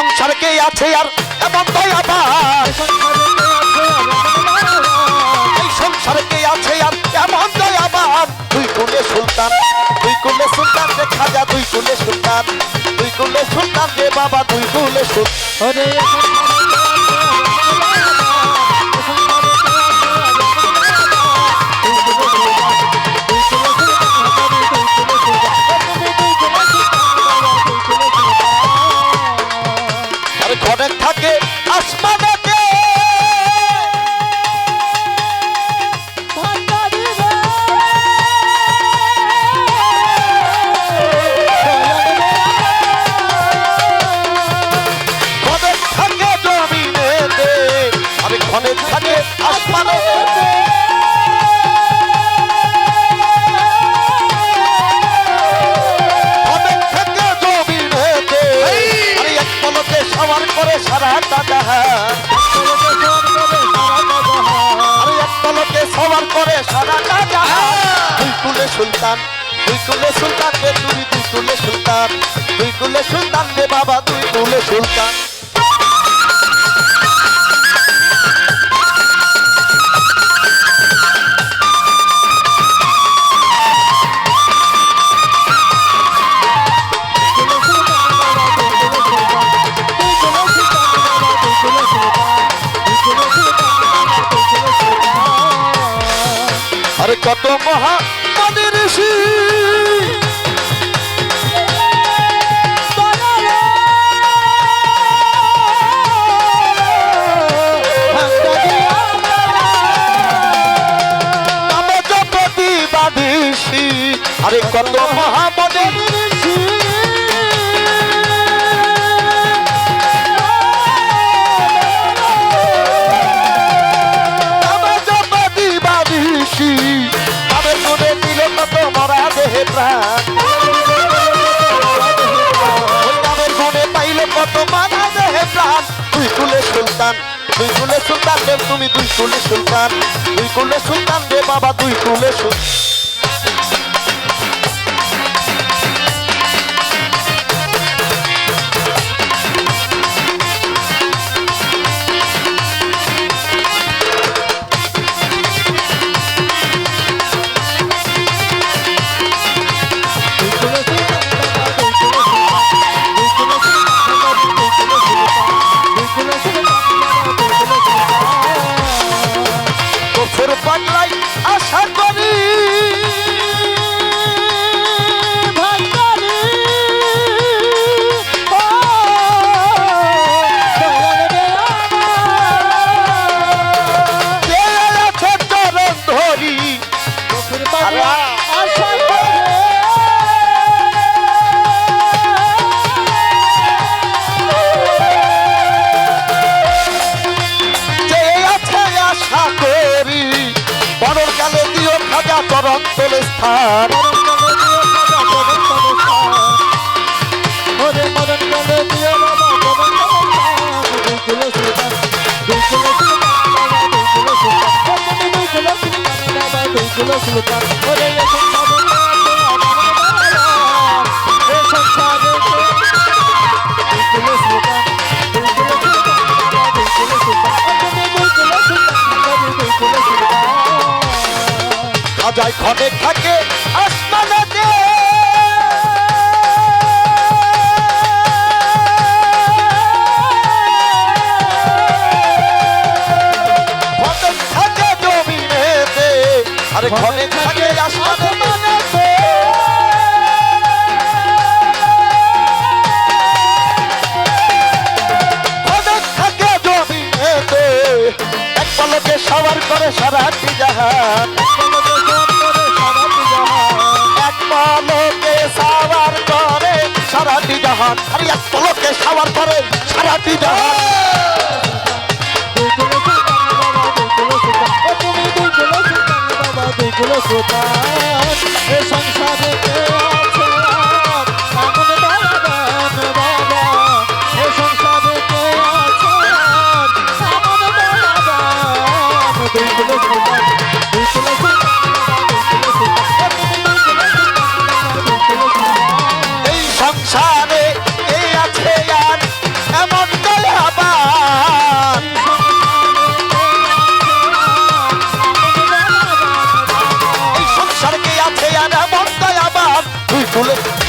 সংসার কে আছে আর এমন দয়াবান এই সংসার কে আছে আর এমন দয়াবান দুই কুলে সুলতান, দুই কুলে সুলতান রে খাজা দুই কুলে সুলতান, দুই কুলে সুলতান রে বাবা, দুই কুলে সুলতান। ঘরে থাকে আসমানেতে সবার করে সারাটা জাহান আরে এক সবার করে সারাটা জাহান দুই কুলে সুলতান কুলে সুলতান তুমি দুই কুলে সুলতান। দুই কুলে বাবা তুই কুলে সুলতান। কত মহা ঋষি। আরে কত মহা তুমি দুই কুলে সুলতান দুই কুলে সুলতান রে বাবা দুই কুলে সুলতান তোলে স্থান সুলতান ওরে ঘনে থাকে আসমানেতে থাকে জমিনেতে আরে ঘনে থাকে আসমানেতে। সবার করে সারাটি জাহান। পলকে সাওয়ার করে সারাটি জাহান আরে এক পলকে সাওয়ার করে সারাটি জাহান। 놀래